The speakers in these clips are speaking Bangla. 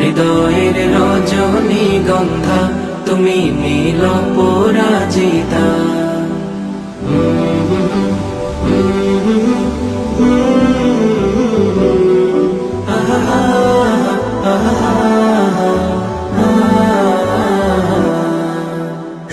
হৃদয়ের রজনী গন্ধা তুমি নীল পরাজিতা।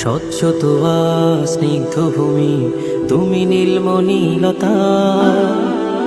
স্বচ্ছ তোয়া স্নিগ্ধ ভূমি তুমি নীলমণিলতা।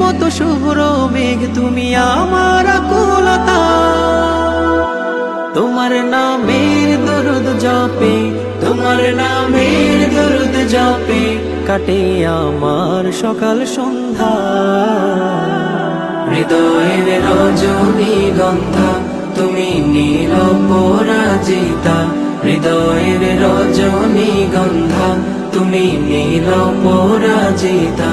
মতো শুভ্র মেঘ, তুমি আমার আকুলতা। তোমার নামের দরুদ জপে, তোমার নামের দরুদ জপে, কাটে আমার সকাল সন্ধ্যা। হৃদয়ের রজনী গন্ধা, তুমি নীল পরাজিতা। হৃদয়ের রজনী গন্ধা, তুমি নীল পরাজিতা।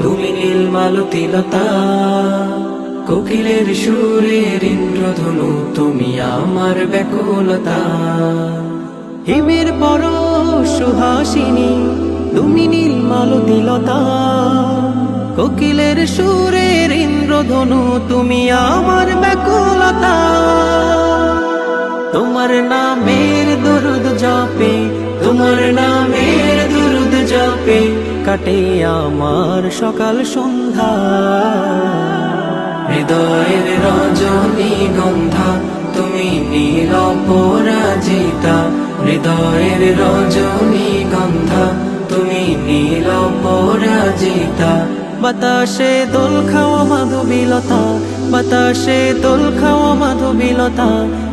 তুমি নীলমালতিলতা কোকিলের সুরের ইন্দ্রধনু, তুমি আমার ব্যাকুলতা। হিমের পর সুহাসিনী, তুমি নীলমালতিলতা কোকিলের সুরের ইন্দ্রধনু, তুমি আমার ব্যাকুলতা। তোমার নামের দরুদ জপে, তোমার নামের দরুদ জপে কাটে আমার সকাল সন্ধ্যা। হৃদয়ের রজনী গন্ধা, তুমি নীল পরাজিতা। হৃদয়ের রজনী গন্ধা, তুমি নীল পরাজিতা। বাতাসে দোল খাওয়া মাধুবিলতা, বাতাসে দোল খাওয়া মাধুবিলতা,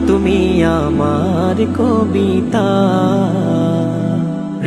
তুমি আমার কবিতা।